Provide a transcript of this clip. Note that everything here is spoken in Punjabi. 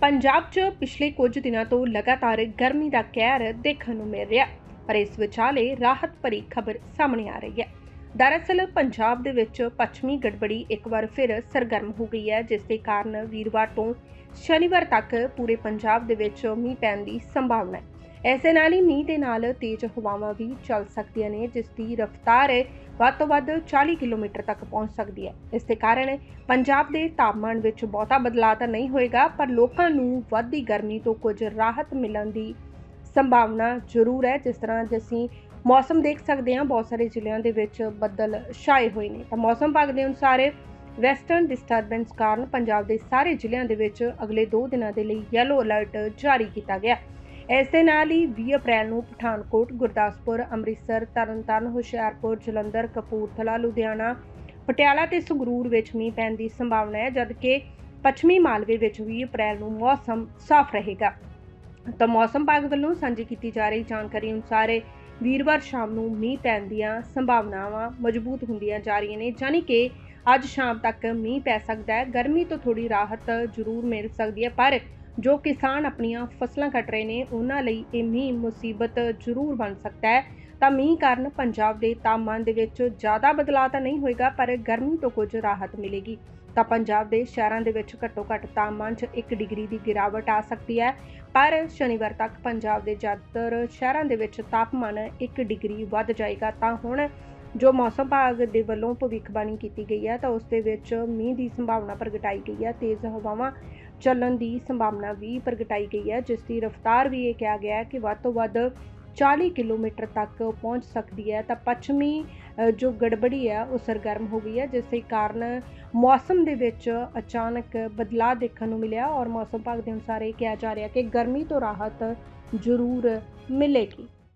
ਪੰਜਾਬ 'ਚ ਪਿਛਲੇ ਕੁਝ ਦਿਨਾਂ ਤੋਂ ਲਗਾਤਾਰ ਗਰਮੀ ਦਾ ਕਹਿਰ ਦੇਖਣ ਨੂੰ ਮਿਲ ਰਿਹਾ, ਪਰ ਇਸ ਵਿਚਾਲੇ ਰਾਹਤ ਭਰੀ ਖਬਰ ਸਾਹਮਣੇ ਆ ਰਹੀ ਹੈ। ਦਰਅਸਲ, ਪੰਜਾਬ ਦੇ ਵਿੱਚ ਪੱਛਮੀ ਗੜਬੜੀ ਇੱਕ ਵਾਰ ਫਿਰ ਸਰਗਰਮ ਹੋ ਗਈ ਹੈ, ਜਿਸ ਦੇ ਕਾਰਨ ਵੀਰਵਾਰ ਤੋਂ ਸ਼ਨੀਵਾਰ ਤੱਕ ਪੂਰੇ ਪੰਜਾਬ ਦੇ ਵਿੱਚ ਮੀਂਹ ਪੈਣ ਦੀ ਸੰਭਾਵਨਾ ਹੈ। ਐਸੇ ਨਾਲ ਹੀ ਮੀਂਹ ਦੇ ਨਾਲ ਤੇਜ਼ ਹਵਾਵਾਂ ਵੀ ਚੱਲ ਸਕਦੀਆਂ ਨੇ, ਜਿਸ ਦੀ ਰਫ਼ਤਾਰ ਵੱਧ ਤੋਂ ਵੱਧ 40 ਕਿਲੋਮੀਟਰ ਤੱਕ ਪਹੁੰਚ ਸਕਦੀ ਹੈ। ਇਸ ਦੇ ਕਾਰਨ ਪੰਜਾਬ ਦੇ ਤਾਪਮਾਨ ਵਿੱਚ ਬਹੁਤਾ ਬਦਲਾਅ ਤਾਂ ਨਹੀਂ ਹੋਏਗਾ, ਪਰ ਲੋਕਾਂ ਨੂੰ ਵੱਧਦੀ ਗਰਮੀ ਤੋਂ ਕੁਝ ਰਾਹਤ ਮਿਲਣ ਦੀ ਸੰਭਾਵਨਾ ਜ਼ਰੂਰ ਹੈ, ਜਿਸ ਤਰ੍ਹਾਂ ਜੇ ਅਸੀਂ ਮੌਸਮ ਦੇਖ ਸਕਦੇ ਹਾਂ, ਬਹੁਤ ਸਾਰੇ ਜ਼ਿਲ੍ਹਿਆਂ ਦੇ ਵਿੱਚ ਬੱਦਲ ਛਾਏ ਹੋਏ ਨੇ। ਤਾਂ ਮੌਸਮ ਵਿਭਾਗ ਦੇ ਅਨੁਸਾਰ ਵੈਸਟਰਨ ਡਿਸਟਰਬੈਂਸ ਕਾਰਨ ਪੰਜਾਬ ਦੇ ਸਾਰੇ ਜ਼ਿਲ੍ਹਿਆਂ ਦੇ ਵਿੱਚ ਅਗਲੇ 2 ਦਿਨਾਂ ਦੇ ਲਈ ਯੈਲੋ ਅਲਰਟ ਜਾਰੀ ਕੀਤਾ ਗਿਆ। ਇਸ ਦੇ ਨਾਲ ਹੀ 20 ਅਪ੍ਰੈਲ ਨੂੰ ਪਠਾਨਕੋਟ, ਗੁਰਦਾਸਪੁਰ, ਅੰਮ੍ਰਿਤਸਰ, ਤਰਨਤਾਰਨ, ਹੁਸ਼ਿਆਰਪੁਰ, ਜਲੰਧਰ, ਕਪੂਰਥਲਾ, ਲੁਧਿਆਣਾ, ਪਟਿਆਲਾ ਤੇ ਸੰਗਰੂਰ ਵਿੱਚ ਮੀਂਹ ਪੈਣ ਦੀ ਸੰਭਾਵਨਾ ਹੈ, ਜਦਕਿ ਪੱਛਮੀ ਮਾਲਵੇ ਵਿੱਚ 20 ਅਪ੍ਰੈਲ ਨੂੰ ਮੌਸਮ ਸਾਫ਼ ਰਹੇਗਾ। ਤਾਂ ਮੌਸਮ ਵਿਭਾਗ ਵੱਲੋਂ ਸਾਂਝੀ ਕੀਤੀ ਜਾ ਰਹੀ ਜਾਣਕਾਰੀ ਅਨੁਸਾਰ ਵੀਰਵਾਰ ਸ਼ਾਮ ਨੂੰ ਮੀਂਹ ਪੈਣ ਦੀਆਂ ਸੰਭਾਵਨਾਵਾਂ ਮਜ਼ਬੂਤ ਹੁੰਦੀਆਂ ਜਾ ਰਹੀਆਂ ਨੇ ਯਾਨੀ ਕਿ ਅੱਜ ਸ਼ਾਮ ਤੱਕ ਮੀਂਹ ਪੈ ਸਕਦਾ ਹੈ। ਗਰਮੀ ਤੋਂ ਥੋੜੀ ਰਾਹਤ ਜ਼ਰੂਰ ਮਿਲ ਸਕਦੀ ਹੈ, ਪਰ ਜੋ ਕਿਸਾਨ ਆਪਣੀਆਂ ਫਸਲਾਂ ਕੱਟ ਰਹੇ ਨੇ, ਉਹਨਾਂ ਲਈ ਇਹ ਮੀਂਹ ਮੁਸੀਬਤ ਜ਼ਰੂਰ ਬਣ ਸਕਦਾ ਹੈ। ਤਾਂ ਮੀਂਹ ਕਾਰਨ ਪੰਜਾਬ ਦੇ ਤਾਪਮਾਨ ਦੇ ਵਿੱਚ ਜ਼ਿਆਦਾ ਬਦਲਾਅ ਤਾਂ ਨਹੀਂ ਹੋਏਗਾ, ਪਰ ਗਰਮੀ ਤੋਂ ਕੁਝ ਰਾਹਤ ਮਿਲੇਗੀ। ਤਾਂ ਪੰਜਾਬ ਦੇ ਸ਼ਹਿਰਾਂ ਦੇ ਵਿੱਚ ਘੱਟੋ ਘੱਟ ਤਾਪਮਾਨ 'ਚ 1 ਡਿਗਰੀ ਦੀ ਗਿਰਾਵਟ ਆ ਸਕਦੀ ਹੈ। ਪਰ ਸ਼ਨੀਵਾਰ ਤੱਕ ਪੰਜਾਬ ਦੇ ਜ਼ਿਆਦਾਤਰ ਸ਼ਹਿਰਾਂ ਦੇ ਵਿੱਚ ਤਾਪਮਾਨ 1 ਡਿਗਰੀ ਵੱਧ ਜਾਏਗਾ। ਤਾਂ ਹੁਣ ਜੋ ਮੌਸਮ ਵਿਭਾਗ ਦੇ ਵੱਲੋਂ ਭਵਿੱਖਬਾਣੀ ਕੀਤੀ ਗਈ ਹੈ, ਤਾਂ ਉਸ ਦੇ ਵਿੱਚ ਮੀਂਹ ਦੀ ਸੰਭਾਵਨਾ ਪ੍ਰਗਟਾਈ ਗਈ ਹੈ। ਤੇਜ਼ ਹਵਾਵਾਂ ਚੱਲਣ ਦੀ ਸੰਭਾਵਨਾ ਵੀ ਪ੍ਰਗਟਾਈ ਗਈ ਹੈ, ਜਿਸ ਦੀ ਰਫ਼ਤਾਰ ਵੀ ਇਹ ਕਿਹਾ ਗਿਆ ਹੈ ਕਿ ਵੱਧ ਤੋਂ ਵੱਧ 40 ਕਿਲੋਮੀਟਰ ਤੱਕ ਪਹੁੰਚ ਸਕਦੀ ਹੈ। ਤਾਂ ਪੱਛਮੀ ਜੋ ਗੜਬੜੀ ਹੈ, ਉਹ ਸਰਗਰਮ ਹੋ ਗਈ ਹੈ, ਜਿਸ ਦੇ ਕਾਰਨ ਮੌਸਮ ਦੇ ਵਿੱਚ ਅਚਾਨਕ ਬਦਲਾਅ ਦੇਖਣ ਨੂੰ ਮਿਲਿਆ ਔਰ ਮੌਸਮ ਵਿਭਾਗ ਦੇ ਅਨੁਸਾਰ ਇਹ ਕਿਹਾ ਜਾ ਰਿਹਾ ਕਿ ਗਰਮੀ ਤੋਂ ਰਾਹਤ ਜ਼ਰੂਰ ਮਿਲੇਗੀ।